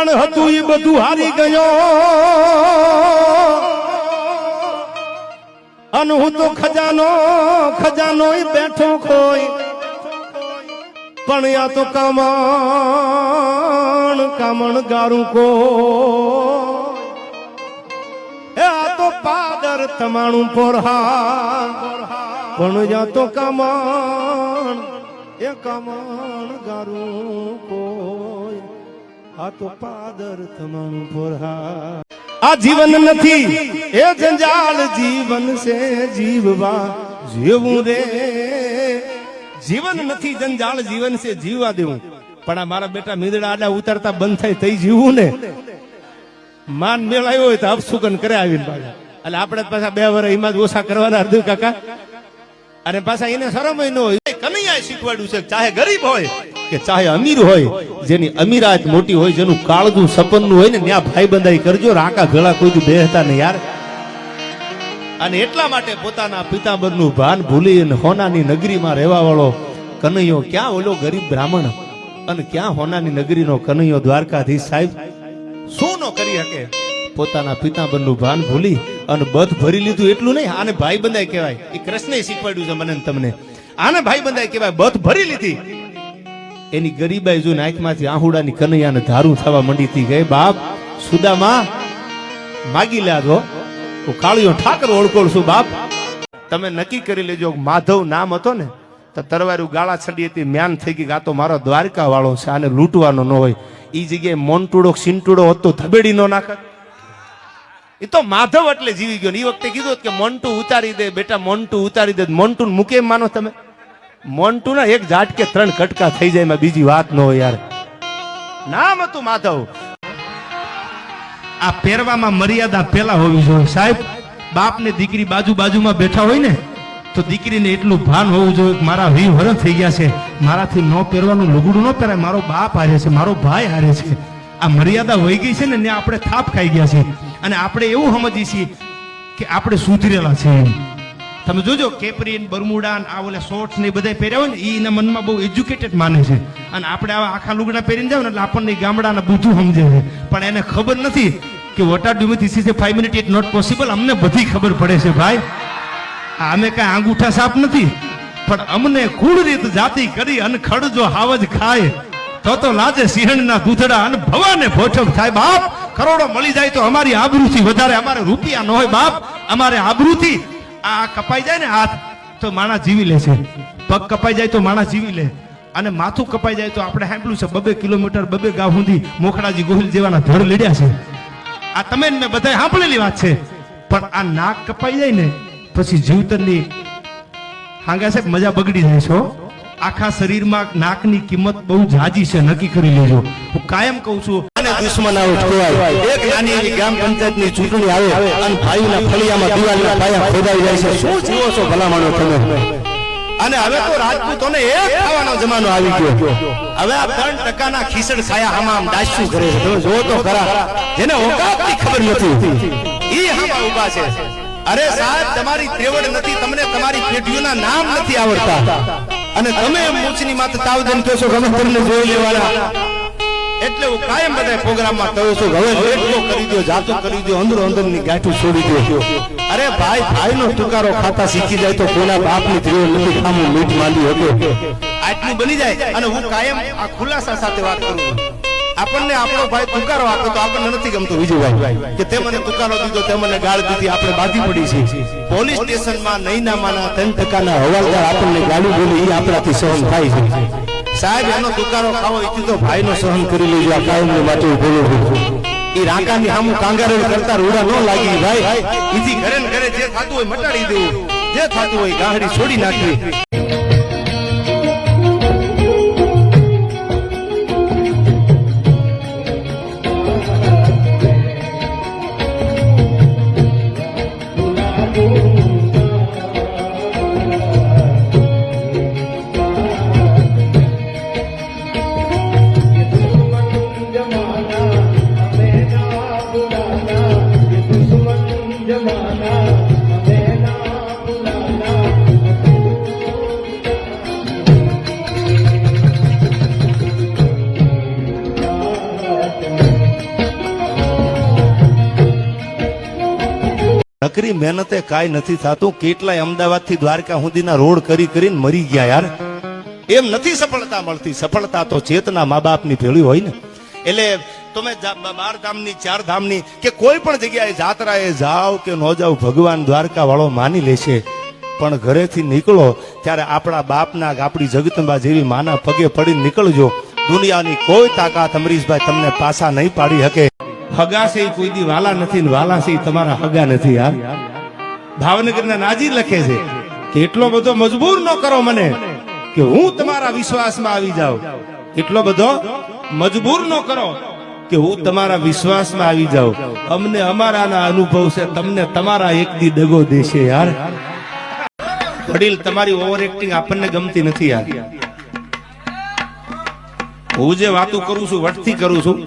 પણ હતું એ બધું હારી ગયો. અને હું તો ખજાનો ખજાનો બેઠો ખોઈ. પણ યા તો કમણ, કામણ ગારું કો એ આ તો પાદર તમાણું પોરહા પણ યા તો કમણ, એ કમણ ગારું કોઈ આ તો પાદર તમારું પોરહા આ જીવન નથી એ જંજાળ જીવન છે જીવવા. જીવું રે. જીવન નથી જંજાળ જીવન છે જીવવા દેવું. પણ આ મારા બેટા મીંદડા આડા ઉતરતા બંધ થાય તઈ જીવવું ને. માન મેળાયો હોય તો અપસુકન કરે આવીને પાછા. એટલે આપણે પાછા બે વર્ષ એમાં જ ઓછા કરવાના અર્ધ કાકા. અને પાછા એને શરમ ન હોય. કનૈયા શીખવાડ્યું છે ચાહે ગરીબ હોય કે ચાહે અમીર હોય, જેની અમીરાત મોટી હોય, જેનું કાળજું સપનનું હોય ને, ત્યાં ભાઈ બંધાઈ કરજો, રાકા ગળા કોઈ બેહતા ને યાર. અને એટલા માટે પોતાના પિતાંબરનું ભાન ભૂલી હોનાની નગરીમાં રહેવા વાળો કનૈયો, ક્યાં ઓલો ગરીબ બ્રાહ્મણ? અને ક્યાં હોનાની નગરીનો કનૈયો દ્વારકાધીશ સાહેબ? શું નો કરી શકે? પોતાના પિતાંબરનું ભાન ભૂલી અને બધ ભરી લીધું એટલું નહીં, આને ભાઈ બંધાઈ કહેવાય. એ કૃષ્ણે શીખવાડ્યું છે મને તમને. આને ભાઈ બંધાઈ કહેવાય, બધ ભરી લીધી. એની ગરીબાઈ જોઈને આંખમાંથી આહુડાની કનૈયાને ધારું થવા મંડી થઈ ગઈ, બાપ, સુદામાં, માગી લ્યાજો હું કાળીઓ ઠાકર ઓળખોળ છું, બાપ. તમે નક્કી કરી લેજો માધવ નામ હતો ને, તો તરવારું ગાળા છડી હતી, મ્યાન થઈ ગઈ આ તો મારો દ્વારકા વાળો છે, આને લૂંટવાનો ન હોય. એ જગ્યાએ મોન્ટુડો સિંટુડો હતો ધબેડી નો નાખત. એ તો માધવ એટલે જીવી ગયો એ વખતે કીધું કે મોન્ટુ ઉતારી દે, બેટા મોન્ટુ ઉતારી દે મોન્ટુ મૂકે માનો તમે. મોન્ટુ ના એક ઝાટકે ત્રણ કટકા થઈ જાય, એમાં બીજી વાત ન હોય યાર. નામ હતું માધવ. આ પહેરવામાં મર્યાદા પેલા હોવી જોઈએ. સાહેબ બાપ ને દીકરી બાજુ બાજુમાં બેઠા હોય ને, તો દીકરીને એટલું ભાન હોવું જોઈએ કે મારા વી વરસ થઈ ગયા છે. મારાથી ન પહેરવાનું લુગડું ન પહેરાય, મારો બાપ હારે છે, મારો ભાઈ હારે છે. આ મર્યાદા વહી ગઈ છે ને ને આપણે થાપ ખાઈ ગયા છે. અને આપણે એવું સમજીએ છીએ કે આપણે સુધરેલા છે તમે જોજો કેપરી બરમુડાન બરમુડા આ ઓલે શોર્ટ્સ ને બધા પહેર્યા હોય ને એના મનમાં બહુ એજ્યુકેટેડ માને છે. અને આપણે આવા આખા લુગડા પહેરીને જાવ ને, એટલે આપણને ગામડાના બધું સમજે છે. પણ એને ખબર નથી કે what are do this is a five minute it not possible અમને બધી ખબર પડે છે ભાઈ. અમે કાંઈ આંગૂઠા સાપ નથી. પણ અમને કુળ રીત જાતિ કરી અને ખડ જો હાવજ ખાય. તો તો લાજે સિંહણના દૂધડા અને ભવાને ભોઠક થાય બાપ. કરોડો મળી જાય તો અમારી આબરૂથી વધારે અમારે રૂપિયા ન હોય બાપ. અમારે આબરૂથી આ કપાઈ જાય ને હાથ, તો માણસ જીવી લે છે. પગ કપાઈ જાય તો માણસ જીવી લે. અને માથું કપાઈ જાય તો આપણે સાંભળ્યું છે, બબે કિલોમીટર, બબે ગાવ સુધી મોખડાજી ગોહિલ જેવાના ધડ લડ્યા છે. આ તમે મેં બધાય સાંભળેલી વાત છે. પણ આ નાક કપાઈ જાય ને, પછી જીવતરની હાંગા સાહેબ મજા બગડી જાય છો આખા શરીરમાં નાકની કિંમત બહુ જાજી છે, નક્કી કરી લેજો. હું કાયમ કહું છું હવે ત્રણ ટકાના ખીસડ ખરા. જેને ખબર નથી. અરે સાહેબ, તમારી ત્રેવડ નથી. તમને તમારી પેઢીઓના નામ નથી આવડતા. અને તમે મૂછની માથે તાવ દઈને કહો છો તમને જોઈ લેવાના. એટલે હું કાયમ બધા પ્રોગ્રામમાં કહું છું હવે લેટલો કરી દો જાતો કરી દો અંદરો અંદરની ગાંઠું છોડી દો અરે ભાઈ, ભાઈનો તુકારો ખાતા શીખી જાય તો કોના બાપની ધ્રેવ નથી ખામું, મીઠ માંડી હતો આટલું બની જાય અને હું કાયમ આ ખુલાસા સાથે વાત કરું છું. આપણને આપણો ભાઈ તુકારો આપે તો આપણને નથી ગમતું. બીજું ભાઈ, કે તે મને તુકારો દીધો, તે મને ગાળ દીધી, આપણે બાધી પડી છે. પોલીસ સ્ટેશનમાં નૈનામાના ત્રણ ટકાના હવાલદાર આપણને ગાળું બોલી એ આપણાથી સહન થાય છે. સાહેબ, એનો તુકારો ખાવો ઈચ્છું તો ભાઈનો સહન કરી લેજો, આ કાયમની માટે બોલું ઈ રાંકાની સામું કાંગારો કરતા રૂડા ન લાગી, ભાઈ. એથી ઘરે ઘરે જે થતું હોય મટાડી દેવું. જે થતું હોય ગાહડી છોડી નાખવી. નકરી મહેનતે કાંઈ નથી થતું. કેટલાય અમદાવાદથી દ્વારકા સુધીના રોડ કરી કરીને મરી ગયા યાર. એમ નથી સફળતા મળતી. સફળતા તો ચેતના મા બાપની ભેળી હોય ને. એટલે તમે બાર ધામની, ચાર ધામની કે કોઈ પણ જગ્યાએ જાત્રાએ જાઓ કે ન જાઓ, ભગવાન દ્વારકા વાળો માની લેશે. પણ ઘરેથી નીકળો ત્યારે આપણા બાપના આપણી જગતંબા જેવી માના પગે પડી નીકળજો. દુનિયાની કોઈ તાકાત અમરીશભાઈ તમને પાછા નહીં પાડી શકે. હગા છે કોઈ દી વાલા નથી ને તમારા હગા નથી યાર ભાવનગરના નાજી લખે છે કે એટલો બધો મજબૂર ન કરો મને કે હું તમારા વિશ્વાસમાં આવી જાઉં. એટલો બધો મજબૂર ન કરો કે હું તમારા વિશ્વાસમાં આવી જાઉં. અમને અમારાના અનુભવ છે, તમને તમારા એક દી દગો દેશે, યાર. વડીલ, તમારી ઓવર એક્ટિંગ આપણને ગમતી નથી, યાર. હું જે વાતો કરું છું, વટથી કરું છું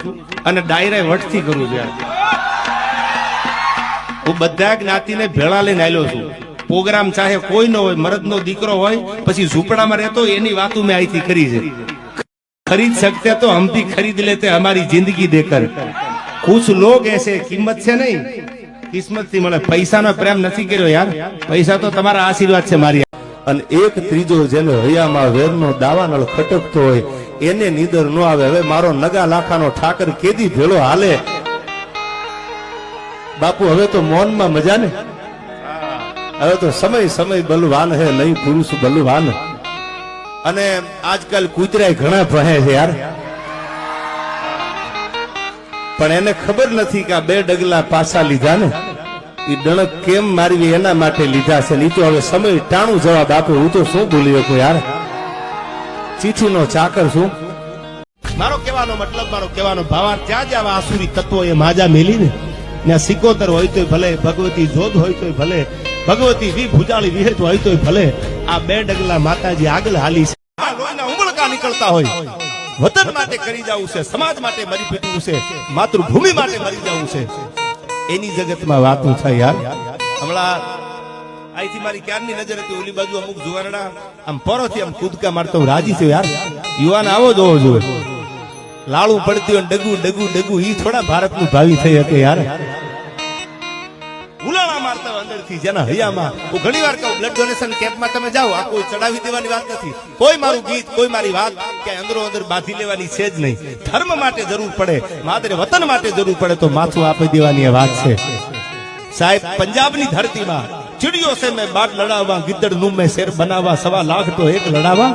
અને ડાયરે વટથી કરું છું હું બધા જ્ઞાતિને ભેળા લઈને આવ્યો છું. પ્રોગ્રામ ચાહે કોઈ નો હોય મરદ નો દીકરો હોય, પછી ઝૂંપડામાં રહેતો એની વાતો મેં અહીંથી કરી છે. ખરીદ શકતે તો હમથી ખરીદ લેતે અમારી જિંદગી દેકર કુછ લોગ એસે, કિંમત છે નહીં. કિસ્મતથી મળે. પૈસાનો પ્રેમ નથી કર્યો યાર. પૈસા તો તમારા આશીર્વાદ છે મારી. અને એક ત્રીજો જેનો હૈયામાં વેરનો દાવાનળ ખટકતો હોય એને નીદર ન આવે. હવે મારો નગા લાખાનો ઠાકર કેદી ભેળો હાલે? બાપુ, હવે તો મૌનમાં મજા ને? હવે તો સમય સમય બલવાન હે, નહીં પુરુષ બલવાન. અને આજકાલ કૂતરાય ઘણા ભહે છે યાર. પણ એને ખબર નથી કે આ બે ડગલા પાછા લીધા ને? એ ડણક કેમ મારવી એના માટે લીધા છે ને? તો હવે સમય ટાણું જવાબ આપે. હું તો શું બોલી શકું યાર? ચીઠીનો ચાકર છું. મારો કહેવાનો મતલબ, મારો કહેવાનો ભાવાર્થ, જ્યાં જ્યાં આસુરી તત્વો એ માજા મેલી ને ત્યાં સિકોતર હોય તોય ભલે, ભગવતી જોધ હોય તોય ભલે, ભગવતી વી ભુજાળી વિહેત હોય તોય ભલે, આ બે ડગલા માતાજી આગળ હાલી છે. ઉમળકા નીકળતા હોય. વતન માટે કરી જવું છે, સમાજ માટે મરી પેટવું છે, માતૃભૂમિ માટે મરી જવું છે. એની જગતમાં વાતો થાય યાર. હમણાં અહીંથી મારી ક્યારની નજર હતી? ઓલી બાજુ અમુક જુવાનડા આમ પરોથી આમ કૂદકા મારતો રાજી થયો, યાર. યુવાન આવો જ હોવો જોઈએ. લાળું પડતી હોય ડગું ડગું ડગું, ઈ થોડા ભારતનું ભાવિ થઈ શકે, યાર. ઉલાળા મારતા અંદરથી, જેના હૈયામાં. હું ઘણી વાર કહું બ્લડ ડોનેશન કેમ્પમાં તમે જાઓ, આ કોઈ ચડાવી દેવાની વાત નથી. કોઈ મારું ગીત, કોઈ મારી વાત કે અંદરો અંદર બાંધી લેવાની છે જ નહીં. ધર્મ માટે જરૂર પડે માત્ર વતન માટે જરૂર પડે તો માથું આપી દેવાની વાત છે. સાહેબ, પંજાબની ધરતીમાં ચીડિયો છે, મેં બાટ લડાવા ગિદ્દડનું મેં શેર બનાવા સવા લાખ તો એક લડાવા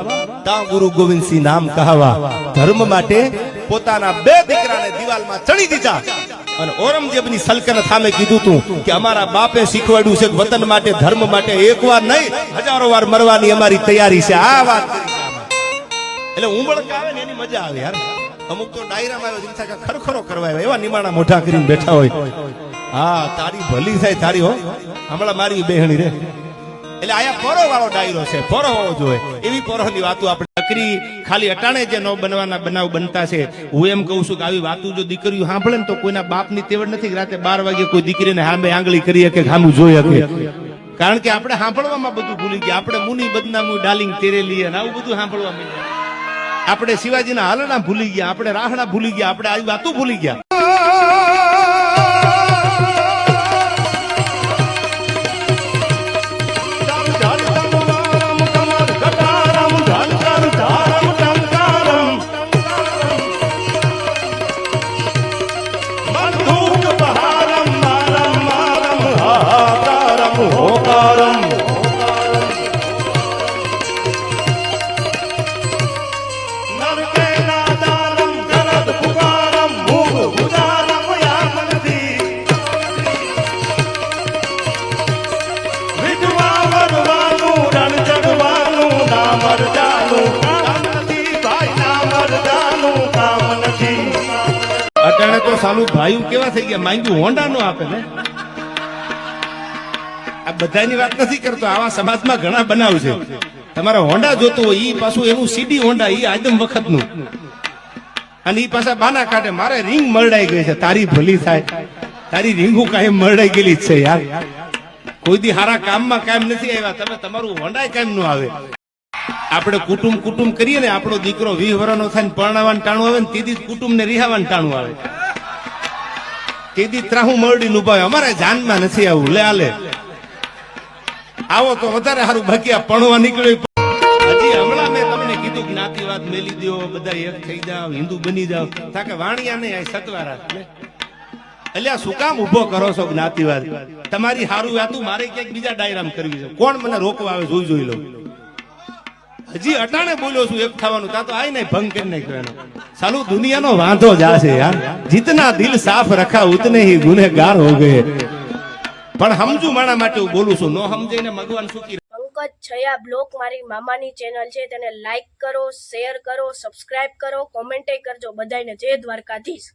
તા ગુરુ ગોવિંદસિંહ નામ કહાવા. ધર્મ માટે પોતાના બે દીકરાને દિવાલમાં ચડી દીધા. અને ઔરંગઝેબની સલ્તનત સામે કીધું તું કે અમારા બાપે શીખવાડ્યું છે વતન માટે, ધર્મ માટે એકવાર નહીં, હજારો વાર મરવાની અમારી તૈયારી છે. આ વાત. એટલે ઉંબળક આવે ને એની મજા આવે યાર. અમુક તો ડાયરામાં આવે ખરખરો કરવા એવા નિમાણા મોઢા કરીને બેઠા હોય. હા, તારી ભલી થાય, તારી હો. હમણાં મારી બેહણી રે. એટલે આયા પરો વાળો ડાયરો છે પરો હોવો જોઈએ એવી પોરોની વાતો આપણે નકરી ખાલી અટાણે જે નો બનવાના બનાવ બનતા છે. હું એમ કહું છું કે આવી વાતો જો દીકરીઓ સાંભળે ને તો કોઈના બાપની તેવડ નથી, રાતે બાર વાગે કોઈ દીકરીને હામે આંગળી કરી કે સામું જોઈ શકે. કારણ કે આપણે સાંભળવામાં બધું ભૂલી ગયા. આપણે મુની બદનામું ડાલિંગ તેરેલી અને આવું બધું સાંભળવા માંડ્યા આપણે શિવાજીના હાલના ભૂલી ગયા, આપણે રાહણા ભૂલી ગયા, આપણે આવી વાતો ભૂલી ગયા. સાલું ભાઈ કેવા થઈ ગયા? માંગ્યું હોન્ડા નો આપે ને? આ બધાની વાત નથી કરતો. આવા સમાજમાં ઘણા બનાવ છે. તમારે હોન્ડા જોતું હોય, ઈ પાછું એનું સીડી હોન્ડા, ઈ આદમ વખતનું. અને ઈ પાછા બાના કાઢે મારે રિંગ મરડાઈ ગઈ છે. તારી ભલી થાય. તારી રીંગું કાયમ મરડાઈ ગયેલી જ છે, યાર. કોઈ દી હારા કામમાં કાયમ નથી આવ્યા. તમે તમારું હોન્ડાય કાયમનું આવે. આપણે કુટુંબ કુટુંબ કરીએ ને, આપણો દીકરો વીસ વર્ષનો થાય પરણાવાનું ટાણું આવે ને, તેથી કુટુંબ ને રિહાવાનું ટાણું આવે. તેથી ત્રાહું મરડી નું ભાઈ અમારે જાનમાં નથી આવું. લે આલે આવો તો વધારે સારું આ પણવા નીકળ્યું. હમણાં તમને કીધું જ્ઞાતિવાદ મેલી દો બધા એક થઈ જાવ હિન્દુ બની જાવ તાકે વાણિયા નહીં સતવારા. અલ્યા, શું કામ ઊભો કરો છો જ્ઞાતિવાદ તમારી સારું વાતું, મારે ક્યાંક બીજા ડાયરામ કરવી છે. કોણ મને રોકવા આવે, જોઈ જોઈ લઉં. હજી અટાણે બોલ્યો છું, એક થવાનું ત્યાં તો આય નહીં, ભંગ કરી નાખ્યો સાલું દુનિયાનો વાંધો જ છે, યાર. જીતના દિલ સાફ રખા ઉતને હી ગુનેગાર હો ગયે. પણ સમજુ માણા માટે હું બોલું છું. નો સમજાઈને ભગવાન સુખી પંકજ છયા બ્લોક મારી મામાની ચેનલ છે, તેને લાઈક કરો શેર કરો સબસ્ક્રાઇબ કરો કોમેન્ટે કરજો બધાને જય દ્વારકાધીશ.